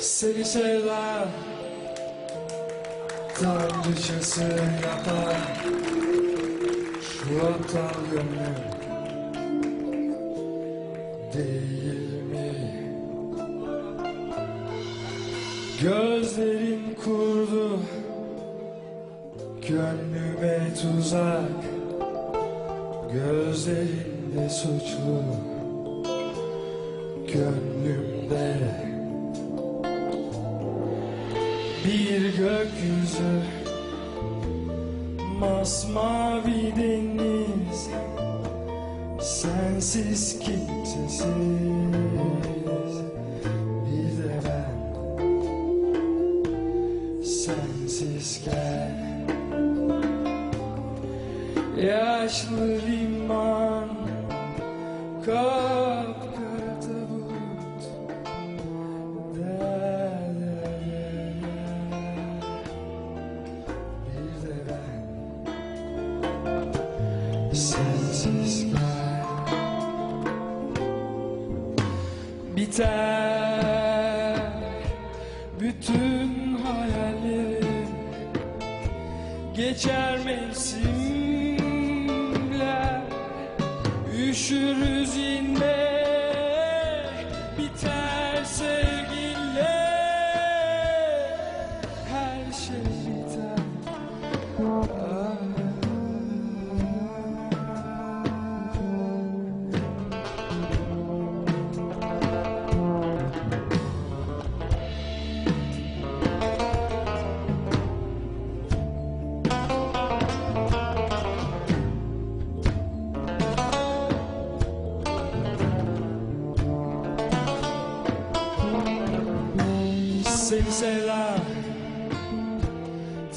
Seni seven Tanrıçası yapan Şu aptal gönlüm Değil mi? Gözlerin kurdu. Gönlüme tuzak. Gözlerinde suçlu. Gönlümde Bir gökyüzü Masmavi deniz Sensiz kimsesiz. Bir de ben Sensizken Yaşlı liman Kapkara Sensizken Biter Bütün hayallerim Geçer mevsimler. Üşürüz yine Seven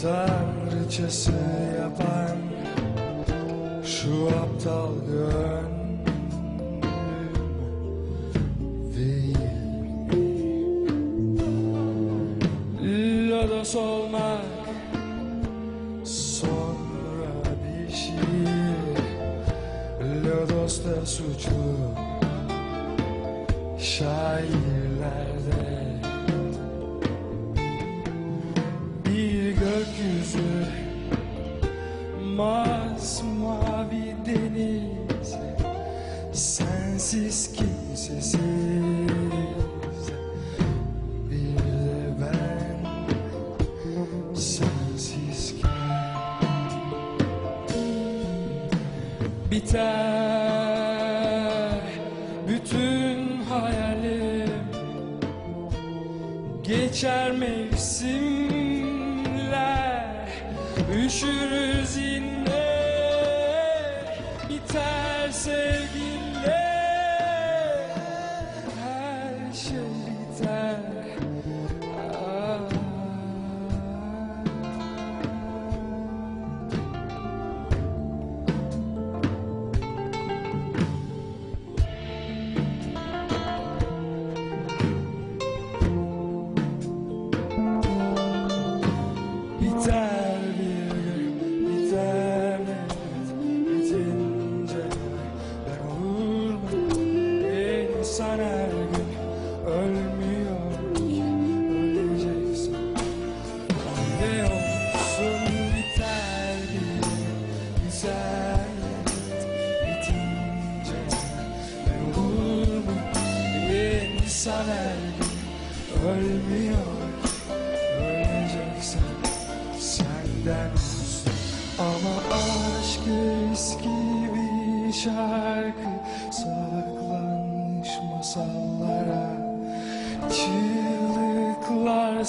Tanrıçası yapan Şu aptal gönlüm? Lodos olmak Sonra bir şey. Lodos da suçlu Şairlerde Sensiz kimsesiz Bir de ben Sensizken Biter Bütün hayalim. Geçer mevsimler. Üşürüz yine ölmüyor Öleceksin ne olsun biter Biter evet bitince ben olur mu? İnsan her gün ölmüyor Öleceksin senden olsun Ama aşk eski bir şarkı Saklanmış masallara Çığlıklar